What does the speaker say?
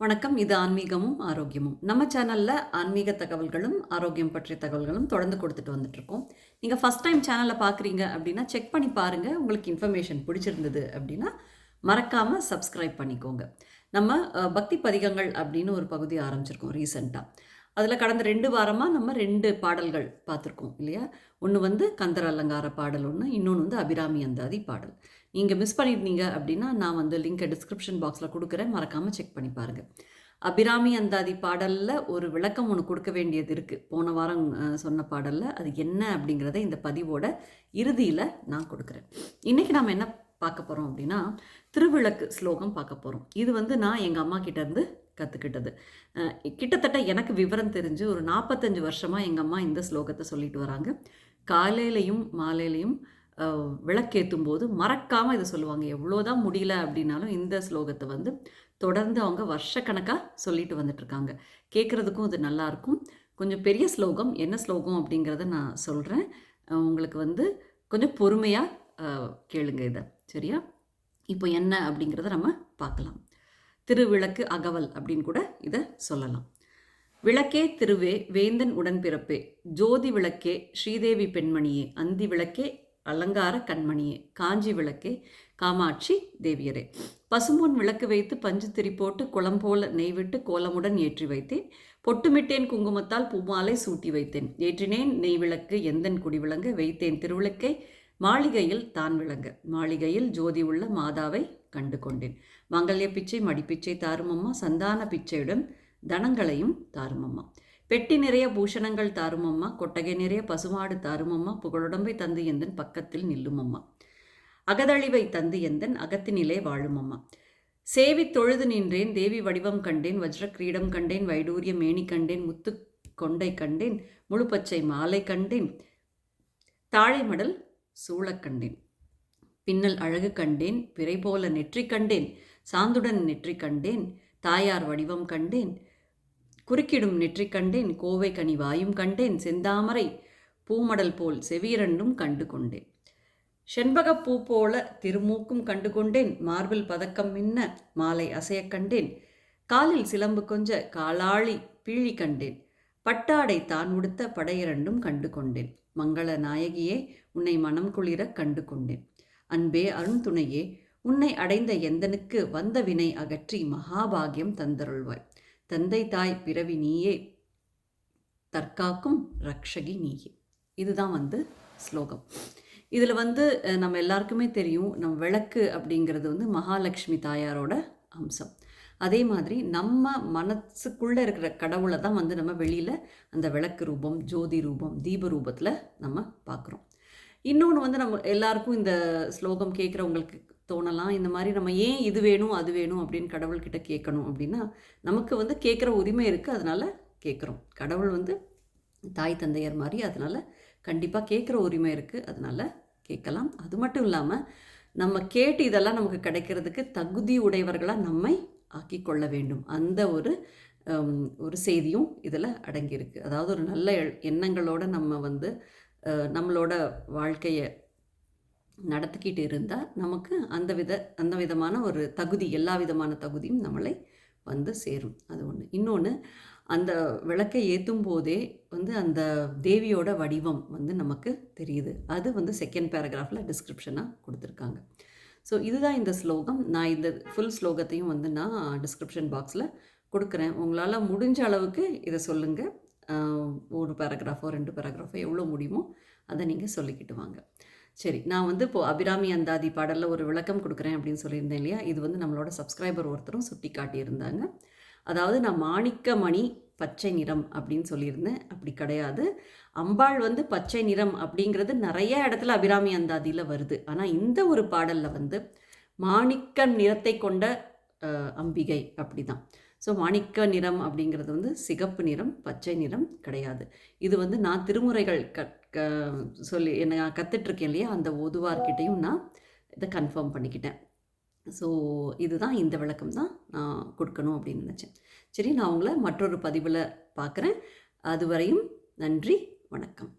வணக்கம். இது ஆன்மீகமும் ஆரோக்கியமும். நம்ம சேனலில் ஆன்மீக தகவல்களும் ஆரோக்கியம் பற்றிய தகவல்களும் தொடர்ந்து கொடுத்துட்டு வந்துட்ருக்கோம் நீங்கள் ஃபஸ்ட் டைம் சேனலில் பார்க்குறீங்க அப்படின்னா செக் பண்ணி பாருங்கள் உங்களுக்கு இன்ஃபர்மேஷன் பிடிச்சிருந்தது அப்படின்னா மறக்காமல் சப்ஸ்கிரைப் பண்ணிக்கோங்க. நம்ம பக்தி பதிகங்கள் அப்படின்னு ஒரு பகுதி ஆரம்பிச்சிருக்கோம் ரீசெண்டாக அதில் கடந்த ரெண்டு வாரமாக நம்ம ரெண்டு பாடல்கள் பார்த்துருக்கோம் இல்லையா? ஒன்று வந்து கந்தர் அலங்கார பாடல் ஒன்று இன்னொன்று வந்து அபிராமி அந்தாதி பாடல். நீங்கள் மிஸ் பண்ணியிருந்தீங்க அப்படின்னா நான் வந்து லிங்கை டிஸ்கிரிப்ஷன் பாக்ஸில் கொடுக்குறேன் மறக்காமல் செக் பண்ணி பாருங்கள் அபிராமி அந்தாதி பாடலில் ஒரு விளக்கம் ஒன்று கொடுக்க வேண்டியது இருக்குது போன வாரம் சொன்ன பாடலில் அது என்ன அப்படிங்கிறத இந்த பதிவோட இறுதியில் நான் கொடுக்குறேன். இன்றைக்கி நாம் என்ன பார்க்க போகிறோம் அப்படின்னா திருவிளக்கு ஸ்லோகம் பார்க்க போகிறோம் இது வந்து நான் எங்கள் அம்மா கிட்டேருந்து கற்றுக்கிட்டது கிட்டத்தட்ட எனக்கு விவரம் தெரிஞ்சு ஒரு நாற்பத்தஞ்சு வருஷமாக எங்கள் அம்மா இந்த ஸ்லோகத்தை சொல்லிட்டு வராங்க. காலையிலையும் மாலையிலையும் விளக்கேற்றும் போது மறக்காமல் இதை சொல்லுவாங்க. எவ்வளோதான் முடியல அப்படின்னாலும் இந்த ஸ்லோகத்தை வந்து தொடர்ந்து அவங்க வருஷக்கணக்காக சொல்லிட்டு வந்துட்டுருக்காங்க கேட்குறதுக்கும் இது நல்லாயிருக்கும் கொஞ்சம் பெரிய ஸ்லோகம் என்ன ஸ்லோகம் அப்படிங்கிறத நான் சொல்கிறேன் உங்களுக்கு வந்து கொஞ்சம் பொறுமையாக கேளுங்க இதை. சரியா? இப்போ என்ன அப்படிங்கிறத நம்ம பார்க்கலாம். திருவிளக்கு அகவல் அப்படின்னு கூட இதை சொல்லலாம். விளக்கே திருவே வேந்தன் உடன்பிறப்பே. ஜோதி விளக்கே ஸ்ரீதேவி பெண்மணியே. அந்தி விளக்கே அலங்கார கண்மணியே. காஞ்சி விளக்கே காமாட்சி தேவியரே. பசும்பொன் விளக்கு வைத்து பஞ்சு திரி போட்டு குளம் போல நெய்விட்டு கோலமுடன் ஏற்றி வைத்தேன். பொட்டுமிட்டேன் குங்குமத்தால் பூமாலை சூட்டி வைத்தேன். ஏற்றினேன் நெய் விளக்கு எந்தன் குடி விளங்க வைத்தேன் திருவிளக்கை. மாளிகையில் தான் விளங்க. மாளிகையில் ஜோதி உள்ள மாதாவை கண்டு கொண்டேன். மங்கல்ய பிச்சை மடிப்பிச்சை தாருமம்மா சந்தான பிச்சையுடன் தனங்களையும் தாருமம்மா. பெட்டி நிறைய பூஷணங்கள் தாருமம்மா கொட்டகை நிறைய பசுமாடு தாருமம்மா புகழுடம்பை தந்து எந்தன் பக்கத்தில் நில்லுமம்மா. அகதழிவை தந்து எந்தன் அகத்தினிலே வாழுமம்மா. சேவி தொழுது நின்றேன் தேவி வடிவம் கண்டேன் வஜ்ர கிரீடம் கண்டேன் வைடூரிய மேனி கண்டேன் முத்து கொண்டை கண்டேன் முழுப்பச்சை மாலை கண்டேன். தாழைமடல் சூழக் கண்டேன். பின்னல் அழகு கண்டேன் பிறை போல நெற்றி கண்டேன் சாந்துடன் நெற்றி கண்டேன் தாயார் வடிவம் கண்டேன் குறுக்கிடும் நெற்றி கண்டேன் கோவை கனி வாயும் கண்டேன் செந்தாமரை பூமடல் போல் செவிரண்டும் கண்டு கொண்டேன். செண்பகப் பூ போல திருமூக்கும் கண்டு கொண்டேன் மார்பில் பதக்கம் மின்ன மாலை அசையக் கண்டேன் காலில் சிலம்பு கொஞ்ச காலாளி பீழி கண்டேன் பட்டாடை தான் உடுத்த படையிரண்டும் கண்டு கொண்டேன் மங்கள நாயகியே உன்னை மனம் குளிர கண்டு கொண்டேன் அன்பே அருண்துணையே உன்னை அடைந்த எந்தனுக்கு வந்த வினை அகற்றி மகாபாகியம் தந்தருள்வாய். தந்தை தாய் பிறவி நீயே தற்காக்கும் ரக்ஷகி நீயே. இதுதான் வந்து ஸ்லோகம். இதில் வந்து நம்ம எல்லாருக்குமே தெரியும் நம் விளக்கு அப்படிங்கிறது வந்து மகாலட்சுமி தாயாரோட அம்சம். அதே மாதிரி நம்ம மனசுக்குள்ளே இருக்கிற கடவுளை தான் வந்து நம்ம வெளியில் அந்த விளக்கு ரூபம் ஜோதி ரூபம் தீப ரூபத்தில் நம்ம பார்க்குறோம். இன்னொன்று வந்து நம்ம எல்லாருக்கும் இந்த ஸ்லோகம் கேட்குறவங்களுக்கு தோணலாம். இந்த மாதிரி நம்ம ஏன் இது வேணும் அது வேணும் அப்படின்னு கடவுள்கிட்ட கேட்கணும் அப்படின்னா நமக்கு வந்து கேட்குற உரிமை இருக்குது அதனால் கேட்குறோம். கடவுள் வந்து தாய் தந்தையர் மாதிரி அதனால் கண்டிப்பாக கேட்குற உரிமை இருக்குது அதனால் கேட்கலாம். அது மட்டும் இல்லாமல் நம்ம கேட்டு இதெல்லாம் நமக்கு கிடைக்கிறதுக்கு தகுதி உடையவர்களாக நம்மை ஆக்கி கொள்ள வேண்டும். அந்த ஒரு ஒரு செய்தியும் இதில் அடங்கியிருக்கு. அதாவது ஒரு நல்ல எண்ணங்களோடு நம்ம வந்து நம்மளோட வாழ்க்கையை நடத்திக்கிட்டு இருந்தால் நமக்கு அந்த வித அந்த விதமான ஒரு தகுதி எல்லா விதமான தகுதியும் நம்மளை வந்து சேரும். அது ஒன்று இன்னொன்று அந்த விளக்கை ஏற்றும் போதே வந்து அந்த தேவியோட வடிவம் வந்து நமக்கு தெரியுது. அது வந்து செகண்ட் பேராகிராஃபில் டிஸ்கிரிப்ஷனாக கொடுத்துருக்காங்க. ஸோ இதுதான் இந்த ஸ்லோகம். நான் இந்த ஃபுல் ஸ்லோகத்தையும் வந்து நான் டிஸ்கிரிப்ஷன் பாக்ஸில் கொடுக்குறேன். உங்களால் முடிஞ்ச அளவுக்கு இதை சொல்லுங்கள் ஒரு பேராகிராஃபோ ரெண்டு பேராகிராஃபோ எவ்வளோ முடியுமோ அதை நீங்கள் சொல்லிக்கிட்டு வாங்க. சரி நான் வந்து இப்போது அபிராமி அந்தாதி பாடலில் ஒரு விளக்கம் கொடுக்குறேன் அப்படின்னு சொல்லியிருந்தேன் இல்லையா? இது வந்து நம்மளோட சப்ஸ்கிரைபர் ஒருத்தரும் சுட்டி காட்டியிருந்தாங்க அதாவது நான் மாணிக்கமணி பச்சை நிறம் அப்படின்னு சொல்லியிருந்தேன். அப்படி கிடையாது. அம்பாள் வந்து பச்சை நிறம் அப்படிங்கிறது நிறைய இடத்துல அபிராமி அந்தாதியில் வருது. ஆனால் இந்த ஒரு பாடலில் வந்து மாணிக்க நிறத்தை கொண்ட அம்பிகை அப்படி தான் ஸோ மாணிக்க நிறம் அப்படிங்கிறது வந்து சிகப்பு நிறம் பச்சை நிறம் கிடையாது. இது வந்து நான் திருமுறைகள் கற் க சொல்லி என்ன கற்றுட்ருக்கேன் இல்லையா? அந்த ஓதுவார்கிட்டையும் நான் இதை கன்ஃபார்ம் பண்ணிக்கிட்டேன். ஸோ இதுதான் இந்த விளக்கம் தான் நான் கொடுக்கணும் அப்படின்னு நினச்சேன். சரி நான் உங்களை மற்றொரு பதிவில் பார்க்குறேன். அதுவரையும் நன்றி வணக்கம்.